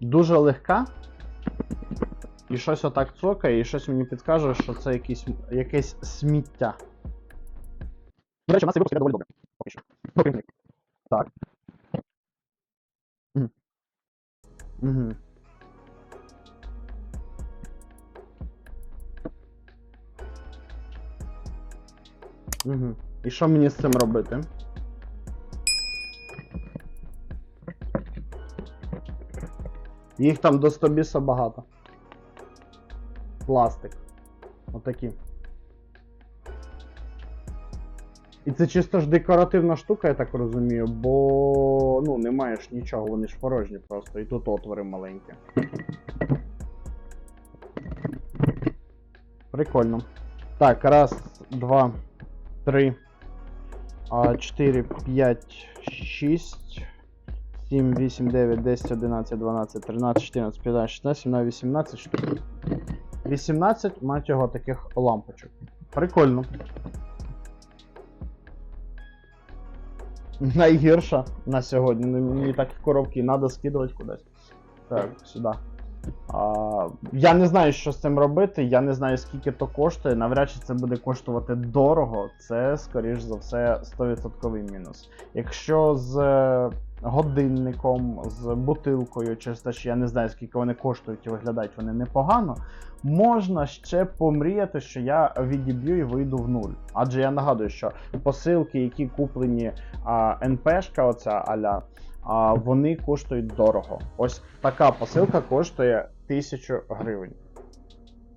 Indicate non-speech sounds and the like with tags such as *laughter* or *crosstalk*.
дуже легка. І щось отак цокає, і щось мені підкаже, що це якийсь, якесь сміття. До речі, у нас цей випуск доволі добре. Поки що. Ну, крім. Так. Угу. Угу. Угу. І що мені з цим робити? Їх там до 100 біса багато. Пластик. Отакі. І це чисто ж декоративна штука, я так розумію, бо ну, не маєш нічого, вони ж порожні просто. І тут отвори маленькі. Прикольно. Так, раз, два, три, чотири, п'ять, шість. 7, 8, 9, 10, 11, 12, 13, 14, 15, 16, 17, 18 штук. 18, мать його, таких лампочок. Прикольно. *laughs* Найгірша на сьогодні. Ну, Мені так в коробки треба скидувати кудись. Так, сюди. Я не знаю, що з цим робити, я не знаю, скільки то коштує. Навряд чи це буде коштувати дорого. Це, скоріш за все, 100% мінус. Якщо з е, годинником, з бутилкою, через те, що я не знаю, скільки вони коштують і виглядають вони непогано, можна ще помріяти, що я відіб'ю і вийду в нуль. Адже я нагадую, що посилки, які куплені а, НПшка, оця аля, а, вони коштують дорого. Ось така посилка коштує 1000 гривень.